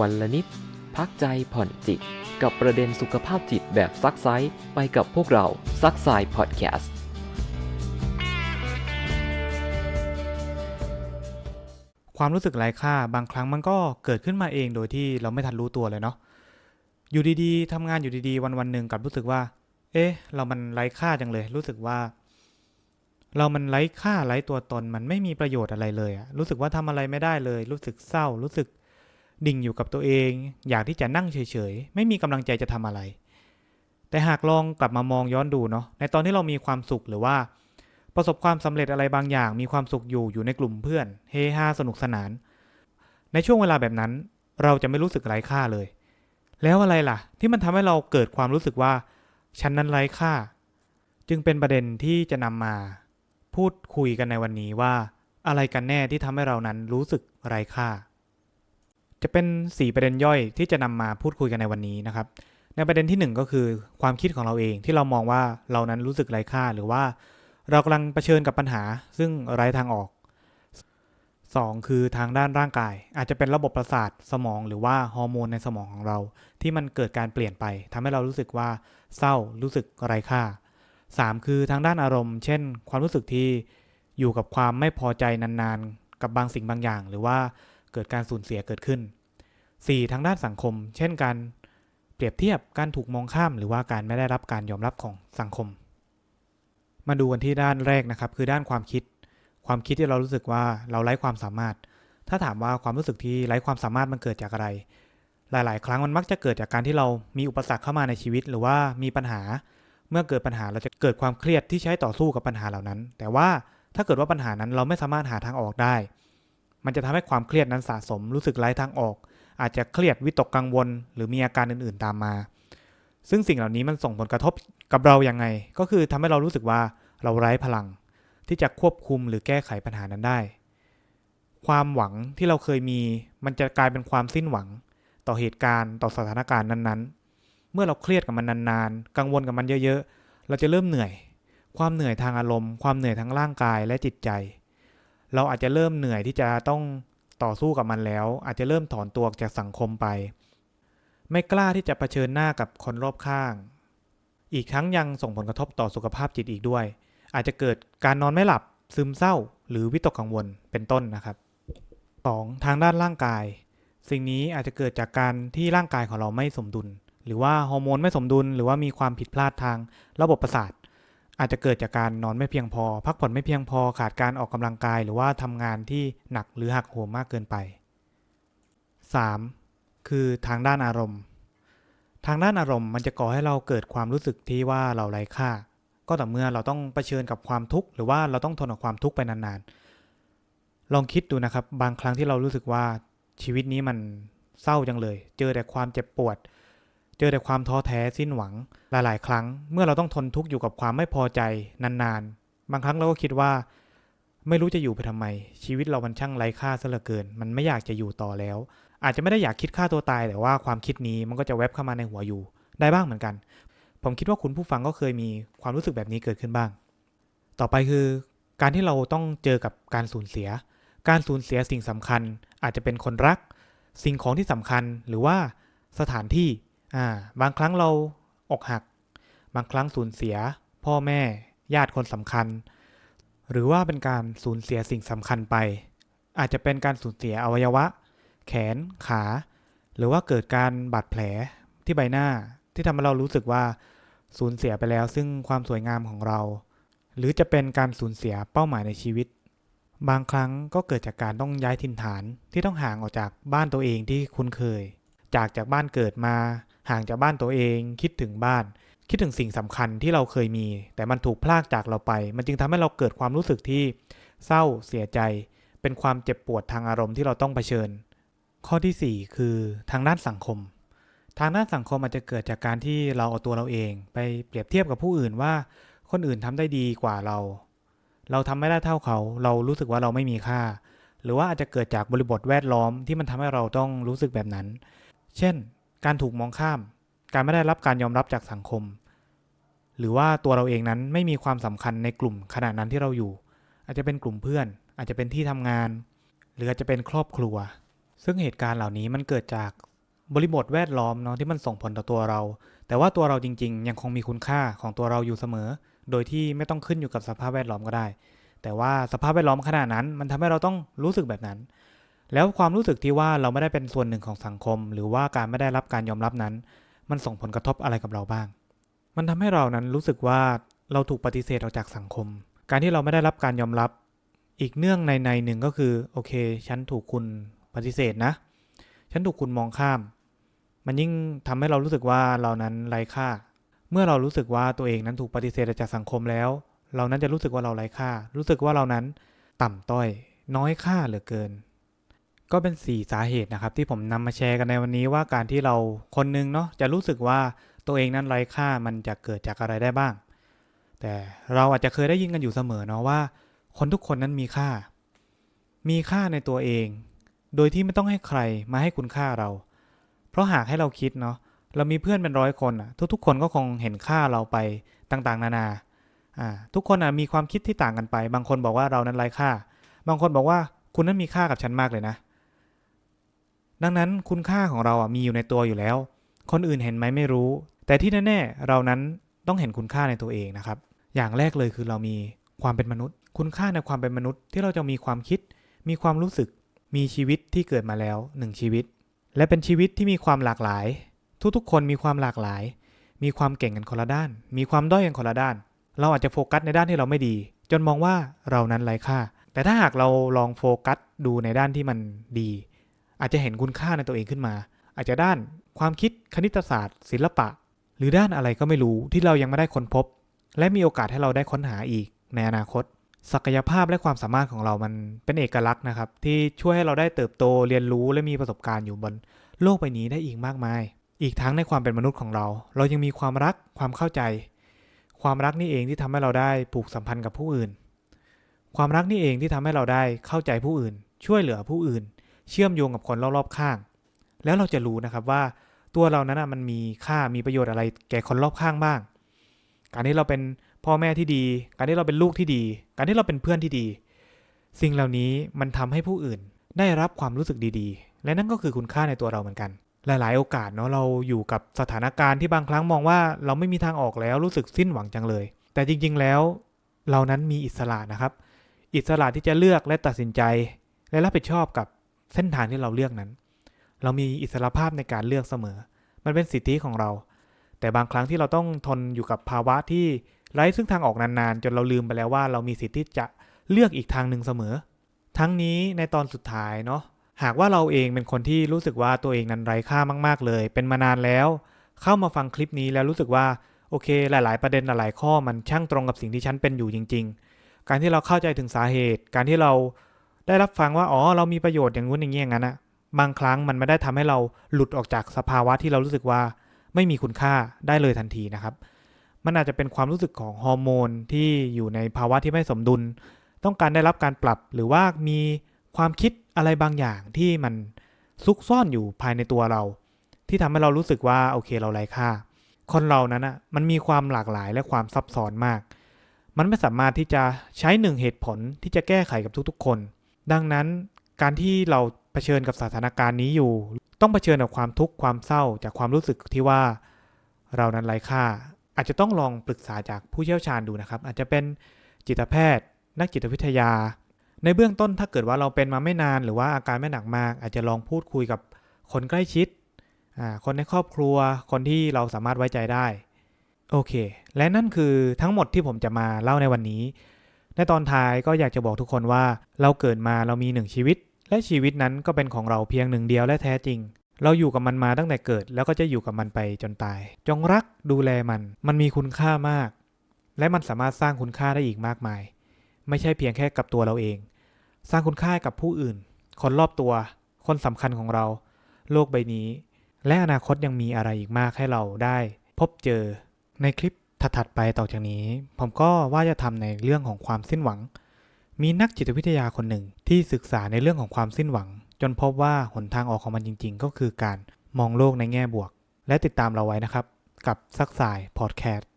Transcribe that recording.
วันละนิด พักใจผ่อนจิต กับประเด็นสุขภาพจิตแบบซักไซส์ไปกับพวกเราซักไซพอดแคสต์ความรู้สึกไร้ค่าบางครั้งมันก็เกิดขึ้นมาเองโดยที่เราไม่ทันรู้ตัวเลยเนาะอยู่ดีๆทำงานอยู่ดีๆวันวันๆหนึ่งกับรู้สึกว่า เอ๊ะ เรามันไร้ค่าจังเลย รู้สึกว่า เรามันไร้ค่าไร้ตัวตนมันไม่มีประโยชน์อะไรเลยอะรู้สึกว่าทำอะไรไม่ได้เลย รู้สึกเศร้า รู้สึก ดิ่งอยู่กับตัวเอง อยากที่จะนั่งเฉยๆ ไม่มีกำลังใจจะทำอะไร แต่หากลองกลับมามองย้อนดูเนาะในตอนที่เรามีความสุขหรือว่า ประสบความสำเร็จอะไรบางอย่าง มีความสุขอยู่อยู่ในกลุ่มเพื่อนเฮฮาสนุกสนาน ในช่วงเวลาแบบนั้น เราจะไม่รู้สึกไร้ค่าเลย แล้วอะไรล่ะ ที่มันทำให้เราเกิดความรู้สึกว่าฉันนั้นไร้ค่า จึงเป็นประเด็นที่จะนำมา พูดคุยกันในวันนี้ว่า อะไรกันแน่ที่ทำให้เรานั้นรู้สึกไร้ค่า จะเป็นสี่ประเด็นย่อยที่จะนำมาพูดคุยกันในวันนี้นะครับ ในประเด็นที่หนึ่งก็คือความคิดของเราเองที่เรามองว่าเรานั้นรู้สึกไร้ค่าหรือว่าเรากำลังเผชิญกับปัญหา ซึ่งไร้ทางออก 2. คือทางด้านร่างกาย อาจจะเป็นระบบประสาทสมองหรือว่าฮอร์โมนในสมองของเรา ที่มันเกิดการเปลี่ยนไปทำให้เรารู้สึกว่าเศร้ารู้สึกไร้ค่า 3. คือทางด้านอารมณ์ เช่น ความรู้สึกที่อยู่กับความไม่พอใจนานๆ กับบางสิ่งบางอย่าง หรือว่า เกิดการสูญเสียเกิดขึ้น 4. ทางด้านสังคม เช่นการเปรียบเทียบการถูกมองข้าม หรือว่าการไม่ได้รับการยอมรับของสังคม มาดูกันที่ด้านแรกนะครับ คือด้านความคิด ความคิดที่เรารู้สึกว่าเราไร้ความสามารถ ถ้าถามว่าความรู้สึกที่ไร้ความสามารถมันเกิดจากอะไร หลาย ๆ ครั้งมันมักจะเกิดจากการที่เรามีอุปสรรคเข้ามาในชีวิต หรือว่ามีปัญหา เมื่อเกิดปัญหาเราจะเกิดความเครียดที่ใช้ต่อสู้กับปัญหาเหล่านั้น แต่ว่าถ้าเกิดว่าปัญหานั้นเราไม่สามารถหาทางออกได้ มันจะทำให้ความเครียดนั้นสะสมรู้สึกไร้ทางออก อาจจะเครียดวิตกกังวล หรือมีอาการอื่นๆตามมา ซึ่งสิ่งเหล่านี้มันส่งผลกระทบกับเราอย่างไง ก็คือทำให้เรารู้สึกว่าเราไร้พลัง ที่จะควบคุมหรือแก้ไขปัญหานั้นได้ ความหวังที่เราเคยมี มันจะกลายเป็นความสิ้นหวัง ต่อเหตุการณ์ต่อสถานการณ์นั้นๆ เมื่อเราเครียดกับมันนานๆ กังวลกับมันเยอะๆ เราจะเริ่มเหนื่อย ความเหนื่อยทางอารมณ์ ความเหนื่อยทั้งร่างกายและจิตใจ เราอาจจะเริ่มเหนื่อยที่จะต้องต่อสู้กับมันแล้ว อาจจะเริ่มถอนตัวจากสังคมไป ไม่กล้าที่จะเผชิญหน้ากับคนรอบข้าง อีกทั้งยังส่งผลกระทบต่อสุขภาพจิตอีกด้วย อาจจะเกิดการนอนไม่หลับซึมเศร้า หรือวิตกกังวลเป็นต้นนะครับ 2. ทางด้านร่างกาย สิ่งนี้อาจจะเกิดจากการที่ร่างกายของเราไม่สมดุล หรือว่าฮอร์โมนไม่สมดุล หรือว่ามีความผิดพลาดทางระบบประสาท อาจจะเกิดจากการนอนไม่เพียงพอ พักผ่อนไม่เพียงพอขาดการออกกำลังกาย หรือว่าทำงานที่หนักหรือหักโหมมากเกินไป 3. คือทางด้านอารมณ์ ทางด้านอารมณ์มันจะก่อให้เราเกิดความรู้สึกที่ว่าเราไร้ค่า ก็ต่อเมื่อเราต้องเผชิญกับความทุกข์หรือว่าเราต้องทนกับความทุกข์ไปนานๆ ลองคิดดูนะครับ บางครั้งที่เรารู้สึกว่าชีวิตนี้มันเศร้าจังเลย เจอแต่ความเจ็บปวด เจอแต่ความท้อแท้สิ้นหวัง หลายๆ ครั้งเมื่อเราต้องทนทุกข์อยู่กับความไม่พอใจนานๆ บางครั้งเราก็คิดว่า ไม่รู้จะอยู่ไปทำไม ชีวิตเรามันช่างไร้ค่าซะเหลือเกิน มันไม่อยากจะอยู่ต่อแล้ว อาจจะไม่ได้อยากคิดฆ่าตัวตาย แต่ว่าความคิดนี้มันก็จะแวบเข้ามาในหัวอยู่ ได้บ้างเหมือนกัน ผมคิดว่าคุณผู้ฟังก็เคยมีความรู้สึกแบบนี้เกิดขึ้นบ้าง ต่อไปคือ การที่เราต้องเจอกับการสูญเสีย การสูญเสียสิ่งสำคัญ อาจจะเป็นคนรัก สิ่งของที่สำคัญหรือว่าสถานที่ อ่าบางครั้งเราอกหัก บางครั้งสูญเสีย พ่อแม่ ญาติคนสำคัญ หรือว่าเป็นการสูญเสียสิ่งสำคัญไป อาจจะเป็นการสูญเสียอวัยวะ แขนขา หรือว่าเกิดการบาดแผลที่ใบหน้าที่ทำให้เรารู้สึกว่าสูญเสียไปแล้ว ซึ่งความสวยงามของเรา หรือจะเป็นการสูญเสียเป้าหมายในชีวิต บางครั้งก็เกิดจากการต้องย้ายถิ่นฐานที่ต้องห่างออกจากบ้านตัวเองที่คุ้นเคย จากจากบ้านเกิดมา ห่างจากบ้านตัวเองคิดถึงบ้าน คิดถึงสิ่งสำคัญที่เราเคยมี แต่มันถูกพลากจากเราไป มันจึงทำให้เราเกิดความรู้สึกที่เศร้าเสียใจ เป็นความเจ็บปวดทางอารมณ์ที่เราต้องเผชิญ ข้อทีสี่ 4 คือทางด้านสังคม ทางด้านสังคมอาจจะเกิดจากการที่เราเอาตัวเราเอง ไปเปรียบเทียบกับผู้อื่นว่า คนอื่นทำได้ดีกว่าเรา เราทำไม่ได้เท่าเขา เรารู้สึกว่าเราไม่มีค่า หรือว่าอาจจะเกิดจากบริบทแวดล้อมที่มันทำให้เราต้องรู้สึกแบบนั้น เช่น การถูกมองข้าม การไม่ได้รับการยอมรับจากสังคม หรือว่าตัวเราเองนั้นไม่มีความสำคัญในกลุ่มขณะนั้นที่เราอยู่ อาจจะเป็นกลุ่มเพื่อน อาจจะเป็นที่ทำงาน หรืออาจจะเป็นครอบครัว ซึ่งเหตุการณ์เหล่านี้มันเกิดจากบริบทแวดล้อมเนาะที่มันส่งผลต่อตัวเรา แต่ว่าตัวเราจริง ๆ ยังคงมีคุณค่าของตัวเราอยู่เสมอ โดยที่ไม่ต้องขึ้นอยู่กับสภาพแวดล้อมก็ได้ แต่ว่าสภาพแวดล้อมขนาดนั้น มันทำให้เราต้องรู้สึกแบบนั้น แล้วความรู้สึกที่ว่าเราไม่ได้เป็นส่วนหนึ่งของสังคม หรือว่าการไม่ได้รับการยอมรับนั้น มันส่งผลกระทบอะไรกับเราบ้าง มันทำให้เรานั้นรู้สึกว่าเราถูกปฏิเสธออกจากสังคม การที่เราไม่ได้รับการยอมรับ อีกเนื่องในในหนึ่งก็คือโอเค ฉันถูกคุณปฏิเสธนะ ฉันถูกคุณมองข้าม มันยิ่งทำให้เรารู้สึกว่าเรานั้นไร้ค่า เมื่อเรารู้สึกว่าตัวเองนั้นถูกปฏิเสธจากสังคมแล้ว เรานั้นจะรู้สึกว่าเราไร้ค่า รู้สึกว่าเรานั้นต่ำต้อย น้อยค่าเหลือเกิน ก็เป็นสี่สาเหตุนะครับ ที่ผมนำมาแชร์กันในวันนี้ว่าการที่เราคนหนึงเนาะจะรู้สึกว่าตัวเองนั้นไร้ค่ามันจะเกิดจากอะไรได้บ้าง แต่เราอาจจะเคยได้ยินกันอยู่เสมอเนาะว่า คนทุกคนนั้นมีค่า มีค่าในตัวเอง โดยที่ไม่ต้องให้ใครมาให้คุณค่าเรา เพราะหากให้เราคิดเนาะเรามีเพื่อนเป็นร้อยคนอะทุกๆ คนก็คงเห็นค่าเราไปต่างๆ นานาอ่าทุกคนอะมีความคิดที่ต่างกันไป บางคนบอกว่าเรานั้นไร้ค่า บางคนบอกว่าคุณนั้นมีค่ากับฉันมากเลยนะ ดังนั้นคุณค่าของเราอะมีอยู่ในตัวอยู่แล้ว คนอื่นเห็นไหมไม่รู้ แต่ที่แน่ๆเรานั้นต้องเห็นคุณค่าในตัวเองนะครับ อย่างแรกเลยคือเรามีความเป็นมนุษย์ คุณค่าในความเป็นมนุษย์ที่เราจะมีความคิด มีความรู้สึก มีชีวิตที่เกิดมาแล้วหนึ่งชีวิต และเป็นชีวิตที่มีความหลากหลาย ทุกๆ คนมีความหลากหลาย มีความเก่งกันคนละด้าน มีความด้อยกันคนละด้าน เราอาจจะโฟกัสในด้านที่เราไม่ดี จนมองว่าเรานั้นไร้ค่า แต่ถ้าหากเราลองโฟกัสดูในด้านที่มันดี อาจจะเห็นคุณค่าในตัวเองขึ้นมา อาจจะด้านความคิดคณิตศาสตร์ ศิลปะ หรือด้านอะไรก็ไม่รู้ที่เรายังไม่ได้ค้นพบ และมีโอกาสให้เราได้ค้นหาอีกในอนาคต ศักยภาพและความสามารถของเรามันเป็นเอกลักษณ์นะครับ ที่ช่วยให้เราได้เติบโตเรียนรู้และมีประสบการณ์อยู่บนโลกใบนี้ได้อีกมากมาย อีกทั้งในความเป็นมนุษย์ของเรา เรายังมีความรักความเข้าใจ ความรักนี่เองที่ทำให้เราได้ผูกสัมพันธ์กับผู้อื่น ความรักนี่เองที่ทำให้เราได้เข้าใจผู้อื่น ช่วยเหลือผู้อื่น เชื่อมโยงกับคนรอบๆข้าง แล้วเราจะรู้นะครับว่าตัวเรานั้นมันมีค่ามีประโยชน์อะไรแก่คนรอบข้างบ้าง การที่เราเป็นพ่อแม่ที่ดี การที่เราเป็นลูกที่ดี การที่เราเป็นเพื่อนที่ดี สิ่งเหล่านี้มันทำให้ผู้อื่นได้รับความรู้สึกดีๆ และนั่นก็คือคุณค่าในตัวเราเหมือนกัน หลาย ๆ โอกาสเนาะเราอยู่กับสถานการณ์ที่บางครั้งมองว่าเราไม่มีทางออกแล้วรู้สึกสิ้นหวังจังเลย แต่จริง ๆ แล้ว เรานั้นมีอิสระนะครับ อิสระที่จะเลือกและตัดสินใจ และรับผิดชอบกับ เส้นทางที่เราเลือกนั้น เรามีอิสระภาพในการเลือกเสมอ มันเป็นสิทธิของเรา แต่บางครั้งที่เราต้องทนอยู่กับภาวะที่ไร้ซึ่งทางออกนานๆ จนเราลืมไปแล้วว่าเรามีสิทธิที่จะเลือกอีกทางหนึ่งเสมอ ทั้งนี้ในตอนสุดท้ายเนาะหากว่าเราเองเป็นคนที่รู้สึกว่าตัวเองนั้นไร้ค่ามากๆเลย เป็นมานานแล้ว เข้ามาฟังคลิปนี้แล้วรู้สึกว่าโอเค หลายๆ ประเด็นหลายๆข้อมันช่างตรงกับสิ่งที่ฉันเป็นอยู่จริง ๆ การที่เราเข้าใจถึงสาเหตุ การที่เรา ได้รับฟังว่าอ๋อเรามีประโยชน์อย่างงู้นอย่างนี้อย่างนั้นอะบางครั้งมันไม่ได้ทำให้เราหลุดออกจากสภาวะที่เรารู้สึกว่าไม่มีคุณค่าได้เลยทันทีนะครับ มันอาจจะเป็นความรู้สึกของฮอร์โมนที่อยู่ในภาวะที่ไม่สมดุล ต้องการได้รับการปรับหรือว่ามีความคิดอะไรบางอย่างที่มันซุกซ่อนอยู่ภายในตัวเรา ที่ทำให้เรารู้สึกว่าโอเคเราไร้ค่า คนเรานั้นอะมันมีความหลากหลายและความซับซ้อนมาก มันไม่สามารถที่จะใช้หนึ่งเหตุผลที่จะแก้ไขกับทุกๆ คน ดังนั้นการที่เราเผชิญกับสถานการณ์นี้อยู่ ต้องเผชิญกับความทุกข์ความเศร้าจากความรู้สึกที่ว่าเรานั้นไร้ค่า อาจจะต้องลองปรึกษาจากผู้เชี่ยวชาญดูนะครับ อาจจะเป็นจิตแพทย์ นักจิตวิทยา ในเบื้องต้นถ้าเกิดว่าเราเป็นมาไม่นานหรือว่าอาการไม่หนักมาก อาจจะลองพูดคุยกับคนใกล้ชิด คนในครอบครัว คนที่เราสามารถไว้ใจได้ โอเค และนั่นคือทั้งหมดที่ผมจะมาเล่าในวันนี้ ในตอนท้ายก็อยากจะบอกทุกคนว่า เราเกิดมาเรามีหนึ่งชีวิต และชีวิตนั้นก็เป็นของเราเพียงหนึ่งเดียวและแท้จริง เราอยู่กับมันมาตั้งแต่เกิด แล้วก็จะอยู่กับมันไปจนตาย จงรักดูแลมัน มันมีคุณค่ามาก และมันสามารถสร้างคุณค่าได้อีกมากมาย ไม่ใช่เพียงแค่กับตัวเราเอง สร้างคุณค่ากับผู้อื่น คนรอบตัว คนสำคัญของเรา โลกใบนี้ และอนาคตยังมีอะไรอีกมากให้เราได้ พบเจอในคลิป ถัดๆไปต่อจากนี้ ผมก็ว่าจะทำในเรื่องของความสิ้นหวัง มีนักจิตวิทยาคนหนึ่งที่ศึกษาในเรื่องของความสิ้นหวัง จนพบว่าหนทางออกของมันจริง ๆ ก็คือการมองโลกในแง่บวก และติดตามเราไว้นะครับ กับซักสายพอดแคสต์